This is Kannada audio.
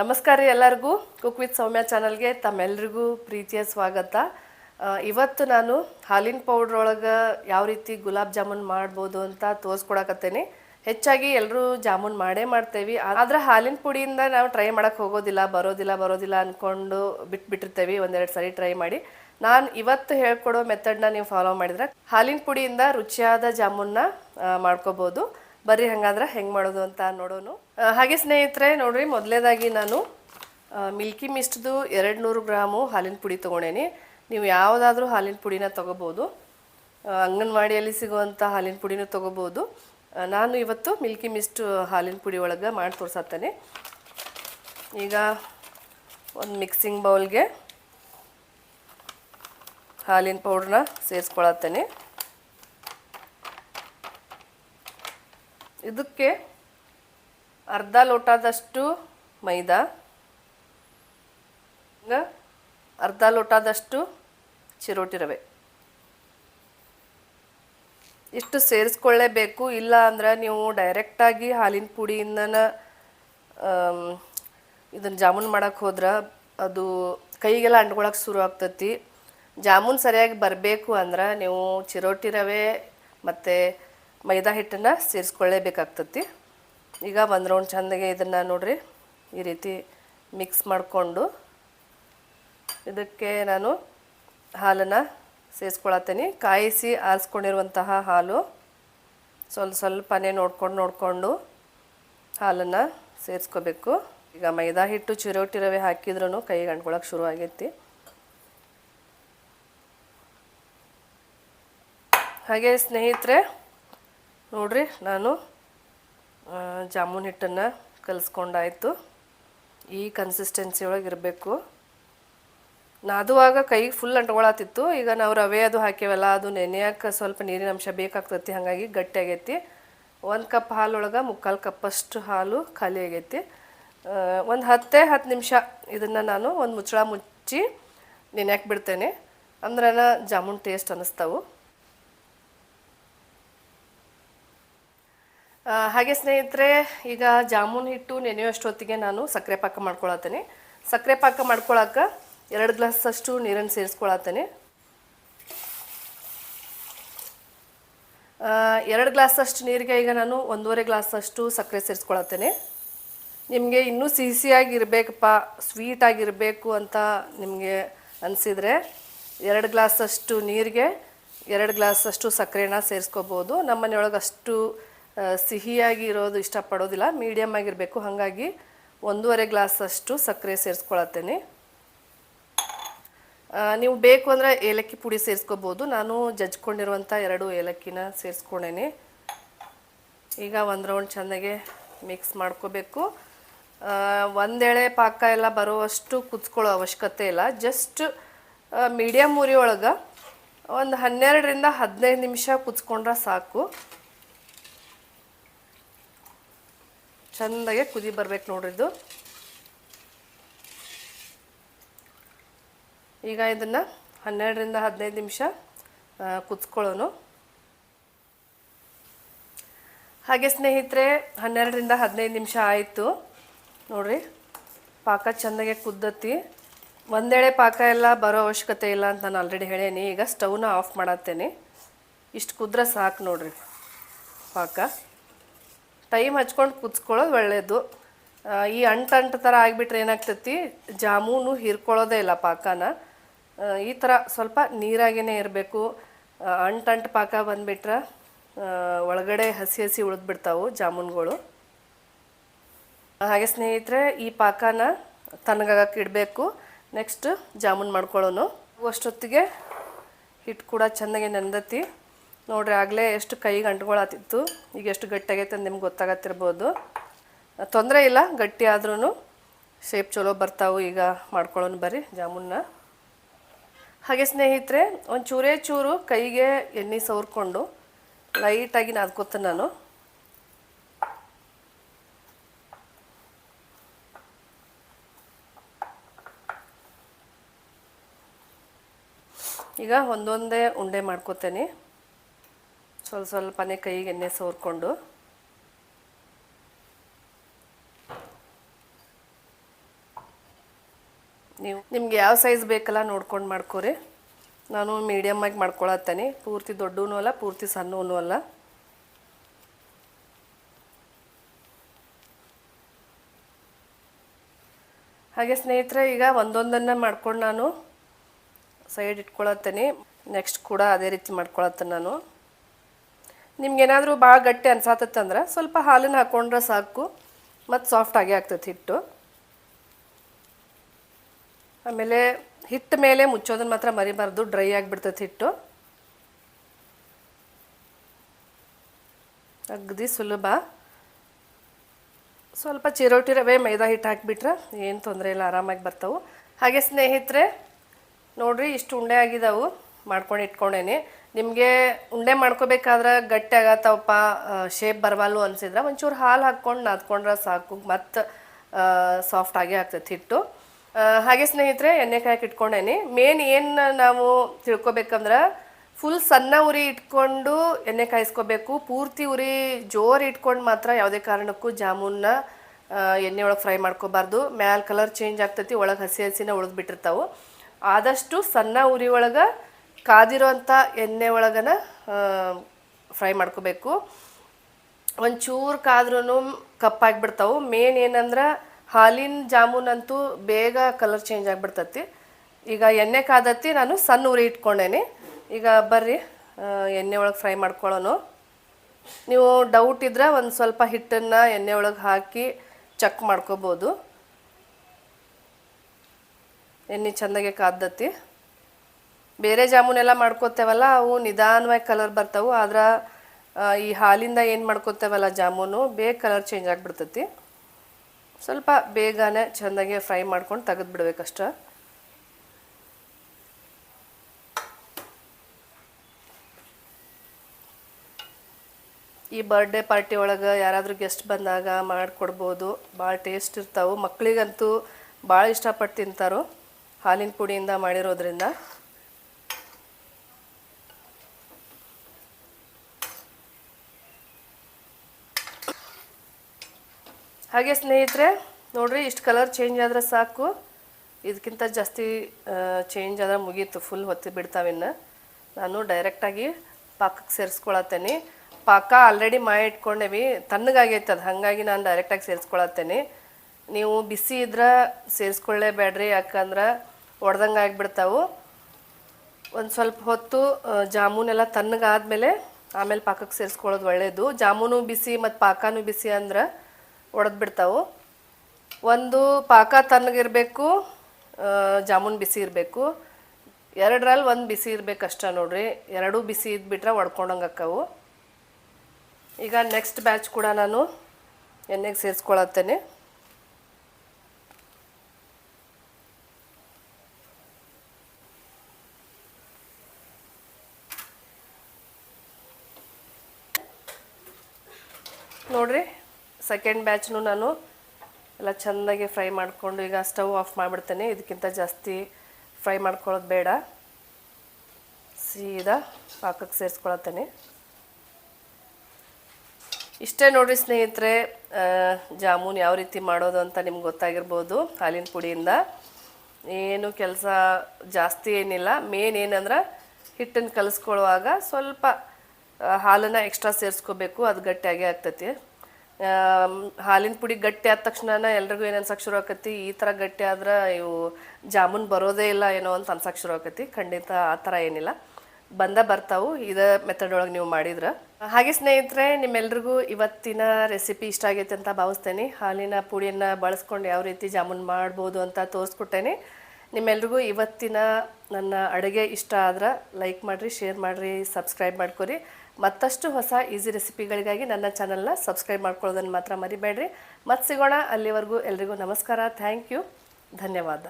ನಮಸ್ಕಾರ ರೀ ಎಲ್ಲರಿಗೂ. ಕುಕ್ ವಿತ್ ಸೌಮ್ಯ ಚಾನಲ್ಗೆ ತಮ್ಮೆಲ್ರಿಗೂ ಪ್ರೀತಿಯ ಸ್ವಾಗತ. ಇವತ್ತು ನಾನು ಹಾಲಿನ ಪೌಡ್ರ್ ಒಳಗೆ ಯಾವ ರೀತಿ ಗುಲಾಬ್ ಜಾಮೂನ್ ಮಾಡ್ಬೋದು ಅಂತ ತೋರಿಸ್ಕೊಡಕತ್ತೇನೆ. ಹೆಚ್ಚಾಗಿ ಎಲ್ಲರೂ ಜಾಮೂನ್ ಮಾಡೇ ಮಾಡ್ತೇವೆ. ಆದ್ರೆ ಹಾಲಿನ ಪುಡಿಯಿಂದ ನಾವು ಟ್ರೈ ಮಾಡೋಕ್ಕೆ ಹೋಗೋದಿಲ್ಲ, ಬರೋದಿಲ್ಲ ಬರೋದಿಲ್ಲ ಅಂದ್ಕೊಂಡು ಬಿಟ್ಬಿಟ್ಟಿರ್ತೇವೆ. ಒಂದೆರಡು ಸರಿ ಟ್ರೈ ಮಾಡಿ. ನಾನು ಇವತ್ತು ಹೇಳ್ಕೊಡೋ ಮೆಥಡ್ನ ನೀವು ಫಾಲೋ ಮಾಡಿದ್ರೆ ಹಾಲಿನ ಪುಡಿಯಿಂದ ರುಚಿಯಾದ ಜಾಮೂನ್ನ ಮಾಡ್ಕೋಬೋದು. ಬರ್ರಿ, ಹಂಗಾದ್ರೆ ಹೆಂಗೆ ಮಾಡೋದು ಅಂತ ನೋಡೋಣ ಹಾಗೆ ಸ್ನೇಹಿತರೆ, ನೋಡ್ರಿ, ಮೊದಲೇದಾಗಿ ನಾನು ಮಿಲ್ಕಿ ಮಿಸ್ಟ್ದು ಎರಡು ನೂರು ಗ್ರಾಮು ಹಾಲಿನ ಪುಡಿ ತೊಗೊಂಡೇನಿ. ನೀವು ಯಾವುದಾದ್ರೂ ಹಾಲಿನ ಪುಡಿನ ತೊಗೋಬೋದು. ಅಂಗನವಾಡಿಯಲ್ಲಿ ಸಿಗುವಂಥ ಹಾಲಿನ ಪುಡಿನೂ ತೊಗೋಬೋದು. ನಾನು ಇವತ್ತು ಮಿಲ್ಕಿ ಮಿಸ್ಟ್ ಹಾಲಿನ ಪುಡಿ ಒಳಗೆ ಮಾಡಿ ತೋರ್ಸತ್ತೇನೆ ಈಗ ಒಂದು ಮಿಕ್ಸಿಂಗ್ ಬೌಲ್ಗೆ ಹಾಲಿನ ಪೌಡ್ರನ್ನ ಸೇರಿಸ್ಕೊಳತ್ತೇನೆ ಇದಕ್ಕೆ ಅರ್ಧ ಲೋಟದಷ್ಟು ಮೈದಾ ಅರ್ಧ ಲೋಟದಷ್ಟು ಚಿರೋಟಿ ರವೆ. ಇಷ್ಟು ಸೇರಿಸ್ಕೊಳ್ಳೇಬೇಕು. ಇಲ್ಲ ಅಂದ್ರೆ ನೀವು ಡೈರೆಕ್ಟಾಗಿ ಹಾಲಿನ ಪುಡಿಯಿಂದನ ಇದನ್ನು ಜಾಮೂನ್ ಮಾಡೋಕ್ಕೆ ಹೋದ್ರೆ ಅದು ಕೈಗೆಲ್ಲ ಅಂಟ್ಕೊಳಕ್ಕೆ ಶುರು ಆಗ್ತತಿ. ಜಾಮೂನ್ ಸರಿಯಾಗಿ ಬರಬೇಕು ಅಂದ್ರೆ ನೀವು ಚಿರೋಟಿ ರವೆ ಮತ್ತು ಮೈದಾ ಹಿಟ್ಟನ್ನು ಸೇರಿಸ್ಕೊಳ್ಳೇಬೇಕಾಗ್ತತಿ. ಈಗ ಒಂದು ರೌಂಡ್ ಚೆಂದಾಗೆ ಇದನ್ನು ನೋಡಿರಿ, ಈ ರೀತಿ ಮಿಕ್ಸ್ ಮಾಡಿಕೊಂಡು ಇದಕ್ಕೆ ನಾನು ಹಾಲನ್ನು ಸೇರಿಸ್ಕೊಳತ್ತೀನಿ. ಕಾಯಿಸಿ ಆರಿಸ್ಕೊಂಡಿರುವಂತಹ ಹಾಲು ಸ್ವಲ್ಪ ಸ್ವಲ್ಪನೇ ನೋಡ್ಕೊಂಡು ನೋಡಿಕೊಂಡು ಹಾಲನ್ನು ಸೇರಿಸ್ಕೋಬೇಕು. ಈಗ ಮೈದಾ ಹಿಟ್ಟು ಚಿರೋಟಿ ರವೆ ಹಾಕಿದ್ರೂ ಕೈಗೆ ಅಂಟ್ಕೊಳಕ್ಕೆ ಶುರು ಆಗೈತಿ ಹಾಗೆ ಸ್ನೇಹಿತರೆ ನೋಡ್ರಿ, ನಾನು ಜಾಮೂನ್ ಹಿಟ್ಟನ್ನು ಕಲಿಸ್ಕೊಂಡಾಯ್ತು. ಈ ಕನ್ಸಿಸ್ಟೆನ್ಸಿ ಒಳಗೆ ಇರಬೇಕು. ನಾದುವಾಗ ಕೈಗೆ ಫುಲ್ ಅಂಟ್ಕೊಳತಿತ್ತು ಈಗ ನಾವು ರವೆ ಅದು ಹಾಕ್ಯವಲ್ಲ, ಅದು ನೆನೆಯಕ್ಕೆ ಸ್ವಲ್ಪ ನೀರಿನ ಅಂಶ ಬೇಕಾಗ್ತತಿ, ಹಾಗಾಗಿ ಗಟ್ಟಿ ಆಗೈತಿ. ಒಂದು ಕಪ್ ಹಾಲೊಳಗೆ ಮುಕ್ಕಾಲು ಕಪ್ಪಷ್ಟು ಹಾಲು ಖಾಲಿ ಆಗೈತಿ. ಒಂದು ಹತ್ತೇ ಹತ್ತು ನಿಮಿಷ ಇದನ್ನು ನಾನು ಒಂದು ಮುಚ್ಚಳ ಮುಚ್ಚಿ ನೆನೆಯಕ್ಕೆ ಬಿಡ್ತೇನೆ. ಅಂದ್ರೆ ಜಾಮೂನ್ ಟೇಸ್ಟ್ ಅನ್ನಿಸ್ತಾವು. ಹಾಗೆ ಸ್ನೇಹಿತರೆ, ಈಗ ಜಾಮೂನ್ ಹಿಟ್ಟು ನೆನೆಯುವಷ್ಟೊತ್ತಿಗೆ ನಾನು ಸಕ್ಕರೆ ಪಾಕ ಮಾಡ್ಕೊಳತ್ತೇನೆ. ಸಕ್ಕರೆ ಪಾಕ ಮಾಡ್ಕೊಳಕ್ಕೆ ಎರಡು ಗ್ಲಾಸ್ ಅಷ್ಟು ನೀರನ್ನು ಸೇರಿಸ್ಕೊಳತ್ತೇನೆ. ಎರಡು ಗ್ಲಾಸ್ ಅಷ್ಟು ನೀರಿಗೆ ಈಗ ನಾನು ಒಂದೂವರೆ ಗ್ಲಾಸ್ ಅಷ್ಟು ಸಕ್ಕರೆ ಸೇರಿಸ್ಕೊಳತ್ತೇನೆ. ನಿಮಗೆ ಇನ್ನೂ ಸಿಹಿ ಸಿಹಿಯಾಗಿ ಇರಬೇಕಪ್ಪ ಸ್ವೀಟ್ ಆಗಿರಬೇಕು ಅಂತ ನಿಮಗೆ ಅನಿಸಿದರೆ ಎರಡು ಗ್ಲಾಸ್ ಅಷ್ಟು ನೀರಿಗೆ, ಎರಡು ಗ್ಲಾಸ್ ಅಷ್ಟು ಸಕ್ಕರೆನ ಸೇರಿಸ್ಕೋಬೋದು. ನಮ್ಮ ಮನೆಯೊಳಗೆ ಅಷ್ಟು ಸಿಹಿಯಾಗಿ ಇರೋದು ಇಷ್ಟಪಡೋದಿಲ್ಲ ಮೀಡಿಯಮ್ ಆಗಿರಬೇಕು. ಹಾಗಾಗಿ ಒಂದೂವರೆ ಗ್ಲಾಸ್ ಅಷ್ಟು ಸಕ್ಕರೆ ಸೇರಿಸ್ಕೊಳತ್ತೇನೆ. ನೀವು ಬೇಕು ಅಂದರೆ ಏಲಕ್ಕಿ ಪುಡಿ ಸೇರಿಸ್ಕೋಬೋದು. ನಾನು ಜಜ್ಕೊಂಡಿರುವಂಥ ಎರಡು ಏಲಕ್ಕಿನ ಸೇರಿಸ್ಕೊಂಡೇನೆ ಈಗ ಒಂದು ರೌಂಡ್ ಚೆನ್ನಾಗೆ ಮಿಕ್ಸ್ ಮಾಡ್ಕೋಬೇಕು. ಒಂದೆಳೆ ಪಾಕ ಎಲ್ಲ ಬರುವಷ್ಟು ಕುದ್ಸ್ಕೊಳ್ಳೋ ಅವಶ್ಯಕತೆ ಇಲ್ಲ. ಜಸ್ಟ್ ಮೀಡಿಯಮ್ ಉರಿ ಒಳಗೆ ಒಂದು ಹನ್ನೆರಡರಿಂದ ಹದಿನೈದು ನಿಮಿಷ ಕುದ್ಸ್ಕೊಂಡ್ರೆ ಸಾಕು. ಚೆಂದಾಗೆ ಕುದಿ ಬರ್ಬೇಕು ನೋಡ್ರಿ ಇದು. ಈಗ ಇದನ್ನು ಹನ್ನೆರಡರಿಂದ ಹದಿನೈದು ನಿಮಿಷ ಕುದಿಸ್ಕೊಳ್ಳೋನು. ಹಾಗೆ ಸ್ನೇಹಿತರೆ, ಹನ್ನೆರಡರಿಂದ ಹದಿನೈದು ನಿಮಿಷ ಆಯಿತು. ನೋಡ್ರಿ, ಪಾಕ ಚೆಂದಾಗೆ ಕುದ್ದತಿ. ಒಂದೇಳೆ ಪಾಕ ಎಲ್ಲ ಬರೋ ಅವಶ್ಯಕತೆ ಇಲ್ಲ ಅಂತ ನಾನು ಆಲ್ರೆಡಿ ಹೇಳೇನಿ. ಈಗ ಸ್ಟವ್ನ ಆಫ್ ಮಾಡತ್ತೇನೆ. ಇಷ್ಟು ಕುದ್ರೆ ಸಾಕು ನೋಡ್ರಿ ಪಾಕ. ಟೈಮ್ ಹಚ್ಕೊಂಡು ಕುದ್ಸ್ಕೊಳ್ಳೋದು ಒಳ್ಳೆಯದು ಈ ಅಂಟು ಥರ ಆಗಿಬಿಟ್ರೆ ಏನಾಗ್ತೈತಿ? ಜಾಮೂನು ಹೀರ್ಕೊಳ್ಳೋದೇ ಇಲ್ಲ ಪಾಕನ. ಈ ಥರ ಸ್ವಲ್ಪ ನೀರಾಗೇ ಇರಬೇಕು. ಅಂಟು ಅಂಟು ಪಾಕ ಬಂದುಬಿಟ್ರೆ ಒಳಗಡೆ ಹಸಿ ಹಸಿ ಉಳಿದ್ಬಿಡ್ತಾವು ಜಾಮೂನ್ಗಳು. ಹಾಗೆ ಸ್ನೇಹಿತರೆ, ಈ ಪಾಕನ ತನಗಾಗಕ್ಕೆ ಇಡಬೇಕು. ನೆಕ್ಸ್ಟ್ ಜಾಮೂನ್ ಮಾಡ್ಕೊಳ್ಳೋನು. ಅಷ್ಟೊತ್ತಿಗೆ ಹಿಟ್ಟು ಕೂಡ ಚೆನ್ನಾಗಿ ನೆಂದತಿ. ನೋಡ್ರಿ, ಆಗಲೇ ಎಷ್ಟು ಕೈ ಅಂಟ್ಕೊಳತಿತ್ತು ಈಗ ಎಷ್ಟು ಗಟ್ಟಿಯಾಗೈತೆ ಅಂತ ನಿಮ್ಗೆ ಗೊತ್ತಾಗತ್ತಿರ್ಬೋದು. ತೊಂದರೆ ಇಲ್ಲ, ಗಟ್ಟಿ ಆದ್ರೂ ಶೇಪ್ ಚಲೋ ಬರ್ತಾವು, ಈಗ ಮಾಡ್ಕೊಳ್ಳೋನು ಬರ್ರಿ ಜಾಮೂನ್ನ. ಹಾಗೆ ಸ್ನೇಹಿತರೆ, ಒಂದು ಚೂರೇ ಚೂರು ಕೈಗೆ ಎಣ್ಣೆ ಸವರ್ಕೊಂಡು ಲೈಟಾಗಿ ನಾದ್ಕೋತ ನಾನು. ಈಗ ಒಂದೊಂದೇ ಉಂಡೆ ಮಾಡ್ಕೋತೇನೆ. ಸ್ವಲ್ಪ ಸ್ವಲ್ಪನೇ ಕೈಗೆ ಎಣ್ಣೆ ಸೋರ್ಕೊಂಡು. ನೀವು ನಿಮ್ಗೆ ಯಾವ ಸೈಜ್ ಬೇಕಲ್ಲ ನೋಡ್ಕೊಂಡು ಮಾಡ್ಕೊರಿ. ನಾನು ಮೀಡಿಯಮ್ಮಾಗಿ ಮಾಡ್ಕೊಳತ್ತೇನೆ. ಪೂರ್ತಿ ದೊಡ್ಡವೂ ಅಲ್ಲ, ಪೂರ್ತಿ ಸಣ್ಣವೂ ಅಲ್ಲ. ಹಾಗೆ ಸ್ನೇಹಿತರೆ, ಈಗ ಒಂದೊಂದನ್ನು ಮಾಡ್ಕೊಂಡು ನಾನು ಸೈಡ್ ಇಟ್ಕೊಳತ್ತೇನೆ. ನೆಕ್ಸ್ಟ್ ಕೂಡ ಅದೇ ರೀತಿ ಮಾಡ್ಕೊಳತ್ತೇನೆ ನಾನು. ನಿಮ್ಗೇನಾದರೂ ಭಾಳ ಗಟ್ಟಿ ಅನ್ಸಾತತ್ತಂದ್ರೆ ಸ್ವಲ್ಪ ಹಾಲನ್ನು ಹಾಕ್ಕೊಂಡ್ರೆ ಸಾಕು, ಮತ್ತು ಸಾಫ್ಟ್ ಆಗಿ ಆಗ್ತೈತೆ ಹಿಟ್ಟು. ಆಮೇಲೆ ಹಿಟ್ಟು ಮೇಲೆ ಮುಚ್ಚೋದನ್ನ ಮಾತ್ರ ಮರಿಬಾರ್ದು, ಡ್ರೈ ಆಗಿಬಿಡ್ತೈತೆ ಹಿಟ್ಟು. ಅಗದಿ ಸುಲಭ. ಸ್ವಲ್ಪ ಚಿರೋಟಿ ರವೆ, ಮೈದಾ ಹಿಟ್ಟು ಹಾಕಿಬಿಟ್ರೆ ಏನು ತೊಂದರೆ ಇಲ್ಲ, ಆರಾಮಾಗಿ ಬರ್ತಾವೆ. ಹಾಗೆ ಸ್ನೇಹಿತರೆ, ನೋಡ್ರಿ ಇಷ್ಟು ಉಂಡೆ ಆಗಿದಾವು, ಮಾಡ್ಕೊಂಡು ಇಟ್ಕೊಂಡೇನಿ. ನಿಮಗೆ ಉಂಡೆ ಮಾಡ್ಕೋಬೇಕಾದ್ರೆ ಗಟ್ಟಿ ಆಗತ್ತವಪ್ಪ ಶೇಪ್ ಬರವಲ್ಲು ಅನ್ಸಿದ್ರೆ ಒಂಚೂರು ಹಾಲು ಹಾಕ್ಕೊಂಡು ನಾದ್ಕೊಂಡ್ರೆ ಸಾಕು, ಮತ್ತು ಸಾಫ್ಟ್ ಆಗೇ ಆಗ್ತೈತೆ ಹಿಟ್ಟು. ಹಾಗೆ ಸ್ನೇಹಿತರೆ ಎಣ್ಣೆ ಕಾಯಕ್ಕೆ ಇಟ್ಕೊಂಡೇನಿ ಮೇನ್ ಏನು ನಾವು ತಿಳ್ಕೊಬೇಕಂದ್ರೆ ಫುಲ್ ಸಣ್ಣ ಉರಿ ಇಟ್ಕೊಂಡು ಎಣ್ಣೆ ಕಾಯಿಸ್ಕೋಬೇಕು. ಪೂರ್ತಿ ಉರಿ ಜೋರು ಇಟ್ಕೊಂಡು ಮಾತ್ರ ಯಾವುದೇ ಕಾರಣಕ್ಕೂ ಜಾಮೂನ್ನ ಎಣ್ಣೆ ಒಳಗೆ ಫ್ರೈ ಮಾಡ್ಕೋಬಾರ್ದು. ಮ್ಯಾಲೆ ಕಲರ್ ಚೇಂಜ್ ಆಗ್ತೈತಿ, ಒಳಗೆ ಹಸಿ ಹಸಿನ ಉಳಿದ್ಬಿಟ್ಟಿರ್ತಾವೆ ಆದಷ್ಟು ಸಣ್ಣ ಉರಿ ಒಳಗೆ ಕಾದಿರೋಂಥ ಎಣ್ಣೆ ಒಳಗನ ಫ್ರೈ ಮಾಡ್ಕೋಬೇಕು. ಒಂಚೂರು ಕಾದ್ರೂ ಕಪ್ಪಾಗಿಬಿಡ್ತಾವೆ ಮೇನ್ ಏನಂದ್ರೆ, ಹಾಲಿನ ಜಾಮೂನ್ ಅಂತೂ ಬೇಗ ಕಲರ್ ಚೇಂಜ್ ಆಗಿಬಿಡ್ತತಿ. ಈಗ ಎಣ್ಣೆ ಕಾದತ್ತಿ ನಾನು ಸಣ್ಣ ಉರಿ ಇಟ್ಕೊಂಡೇನಿ. ಈಗ ಬರ್ರಿ ಎಣ್ಣೆ ಒಳಗೆ ಫ್ರೈ ಮಾಡ್ಕೊಳ್ಳೋನು ನೀವು ಡೌಟ್ ಇದ್ರೆ ಒಂದು ಸ್ವಲ್ಪ ಹಿಟ್ಟನ್ನು ಎಣ್ಣೆ ಒಳಗೆ ಹಾಕಿ ಚೆಕ್ ಮಾಡ್ಕೋಬೋದು. ಎಣ್ಣೆ ಚೆಂದಾಗೆ ಕಾದ್ದತಿ ಬೇರೆ ಜಾಮೂನೆಲ್ಲ ಮಾಡ್ಕೋತೇವಲ್ಲ, ಅವು ನಿಧಾನವಾಗಿ ಕಲರ್ ಬರ್ತಾವೆ. ಆದ್ರೆ ಈ ಹಾಲಿಂದ ಏನು ಮಾಡ್ಕೋತೇವಲ್ಲ ಜಾಮೂನು, ಬೇಗ ಕಲರ್ ಚೇಂಜ್ ಆಗಿಬಿಡ್ತೈತಿ. ಸ್ವಲ್ಪ ಬೇಗನೆ ಚೆಂದಾಗೆ ಫ್ರೈ ಮಾಡ್ಕೊಂಡು ತೆಗೆದು ಬಿಡ್ಬೇಕಷ್ಟ ಈ ಬರ್ಡೇ ಪಾರ್ಟಿ ಒಳಗೆ ಯಾರಾದರೂ ಗೆಸ್ಟ್ ಬಂದಾಗ ಮಾಡಿಕೊಡ್ಬೋದು. ಭಾಳ ಟೇಸ್ಟ್ ಇರ್ತಾವೆ. ಮಕ್ಕಳಿಗಂತೂ ಭಾಳ ಇಷ್ಟಪಟ್ಟು ತಿಂತಾರೋ ಹಾಲಿನ ಪುಡಿಯಿಂದ ಮಾಡಿರೋದ್ರಿಂದ. ಹಾಗೆ ಸ್ನೇಹಿತರೆ, ನೋಡ್ರಿ, ಇಷ್ಟು ಕಲರ್ ಚೇಂಜ್ ಆದ್ರೆ ಸಾಕು. ಇದಕ್ಕಿಂತ ಜಾಸ್ತಿ ಚೇಂಜ್ ಆದ್ರೆ ಮುಗೀತು. ಫುಲ್ ಹೊತ್ತಿ ಬಿಡ್ತಾವಿನ್ನು ನಾನು ಡೈರೆಕ್ಟಾಗಿ ಪಾಕಕ್ಕೆ ಸೇರಿಸ್ಕೊಳತ್ತೇನೆ. ಪಾಕ ಆಲ್ರೆಡಿ ಮಾಡಿ ಇಟ್ಕೊಂಡೇವಿ. ತಣ್ಣಗಾಗೈತೆ ಅದು. ಹಾಗಾಗಿ ನಾನು ಡೈರೆಕ್ಟಾಗಿ ಸೇರಿಸ್ಕೊಳತ್ತೇನೆ. ನೀವು ಬಿಸಿ ಇದ್ರೆ ಸೇರಿಸ್ಕೊಳ್ಳೇಬೇಡ್ರಿ ಯಾಕಂದ್ರೆ ಒಡ್ದಂಗೆ ಆಗಿಬಿಡ್ತಾವು. ಒಂದು ಸ್ವಲ್ಪ ಹೊತ್ತು ಜಾಮೂನೆಲ್ಲ ತಣ್ಣಗಾದ್ಮೇಲೆ ಆಮೇಲೆ ಪಾಕಕ್ಕೆ ಸೇರಿಸ್ಕೊಳ್ಳೋದು ಒಳ್ಳೆಯದು ಜಾಮೂನು ಬಿಸಿ ಮತ್ತು ಪಾಕನೂ ಬಿಸಿ ಅಂದ್ರೆ ಒಡೆದು ಬಿಡ್ತಾವು ಒಂದು ಪಾಕ ತಣ್ಣಗಿರಬೇಕು ಜಾಮೂನ್ ಬಿಸಿ ಇರಬೇಕು. ಎರಡರಲ್ಲಿ ಒಂದು ಬಿಸಿ ಇರ್ಬೇಕಷ್ಟ ನೋಡ್ರಿ. ಎರಡೂ ಬಿಸಿ ಇದ್ಬಿಟ್ರೆ ಒಡ್ಕೊಂಡಂಗೆ ಅಕ್ಕವು. ಈಗ ನೆಕ್ಸ್ಟ್ ಬ್ಯಾಚ್ ಕೂಡ ನಾನು ಎಣ್ಣೆಗೆ ಸೇರಿಸ್ಕೊಳತ್ತೇನೆ. ನೋಡ್ರಿ. ಸೆಕೆಂಡ್ ಬ್ಯಾಚ್ನು ನಾನು ಎಲ್ಲ ಚೆಂದಾಗಿ ಫ್ರೈ ಮಾಡಿಕೊಂಡು ಈಗ ಸ್ಟವ್ ಆಫ್ ಮಾಡಿಬಿಡ್ತೇನೆ. ಇದಕ್ಕಿಂತ ಜಾಸ್ತಿ ಫ್ರೈ ಮಾಡ್ಕೊಳ್ಳೋದು ಬೇಡ. ಸೀದಾ ಪಾಕಕ್ಕೆ ಸೇರಿಸ್ಕೊಳತ್ತೇನೆ. ಇಷ್ಟೇ ನೋಡಿ ಸ್ನೇಹಿತರೆ ಜಾಮೂನ್ ಯಾವ ರೀತಿ ಮಾಡೋದು ಅಂತ ನಿಮ್ಗೆ ಗೊತ್ತಾಗಿರ್ಬೋದು ಹಾಲಿನ ಪುಡಿಯಿಂದ. ಏನು ಕೆಲಸ ಜಾಸ್ತಿ ಏನಿಲ್ಲ. ಮೇನ್ ಏನಂದ್ರೆ ಹಿಟ್ಟನ್ನು ಕಲಿಸ್ಕೊಳ್ಳುವಾಗ ಸ್ವಲ್ಪ ಹಾಲನ್ನು ಎಕ್ಸ್ಟ್ರಾ ಸೇರಿಸ್ಕೋಬೇಕು. ಅದು ಗಟ್ಟಿಯಾಗೇ ಆಗ್ತೈತಿ. ಹಾಲಿನ ಪುಡಿ ಗಟ್ಟಿ ಆದ ತಕ್ಷಣ ಎಲ್ರಿಗೂ ಏನು ಅನ್ಸಕ್ಕೆ ಶುರು ಆಕತಿ? ಈ ಥರ ಗಟ್ಟಿ ಆದ್ರೆ ಇವು ಜಾಮೂನ್ ಬರೋದೇ ಇಲ್ಲ ಏನೋ ಅಂತ ಅನ್ಸಕ್ಕೆ ಶುರು ಆಕತಿ. ಖಂಡಿತ ಆ ಥರ ಏನಿಲ್ಲ. ಬಂದ ಬರ್ತಾವು. ಇದ ಮೆಥಡ್ ಒಳಗೆ ನೀವು ಮಾಡಿದ್ರೆ. ಹಾಗೆ ಸ್ನೇಹಿತರೆ, ನಿಮ್ಮೆಲ್ರಿಗೂ ಇವತ್ತಿನ ರೆಸಿಪಿ ಇಷ್ಟ ಆಗೈತೆ ಅಂತ ಭಾವಿಸ್ತೇನೆ. ಹಾಲಿನ ಪುಡಿಯನ್ನು ಬಳಸ್ಕೊಂಡು ಯಾವ ರೀತಿ ಜಾಮೂನ್ ಮಾಡ್ಬೋದು ಅಂತ ತೋರಿಸ್ಕೊಟ್ಟೇನೆ. ನಿಮ್ಮೆಲ್ರಿಗೂ ಇವತ್ತಿನ ನನ್ನ ಅಡುಗೆ ಇಷ್ಟ ಆದ್ರೆ ಲೈಕ್ ಮಾಡಿರಿ, ಶೇರ್ ಮಾಡಿರಿ, ಸಬ್ಸ್ಕ್ರೈಬ್ ಮಾಡ್ಕೊರಿ. ಮತ್ತಷ್ಟು ಹೊಸ ಈಸಿ ರೆಸಿಪಿಗಳಿಗಾಗಿ ನನ್ನ ಚಾನಲ್ನ ಸಬ್ಸ್ಕ್ರೈಬ್ ಮಾಡ್ಕೊಳ್ಳೋದನ್ನು ಮಾತ್ರ ಮರಿಬೇಡ್ರಿ. ಮತ್ತೆ ಸಿಗೋಣ, ಅಲ್ಲಿವರೆಗೂ ಎಲ್ರಿಗೂ ನಮಸ್ಕಾರ. ಥ್ಯಾಂಕ್ ಯು ಧನ್ಯವಾದ.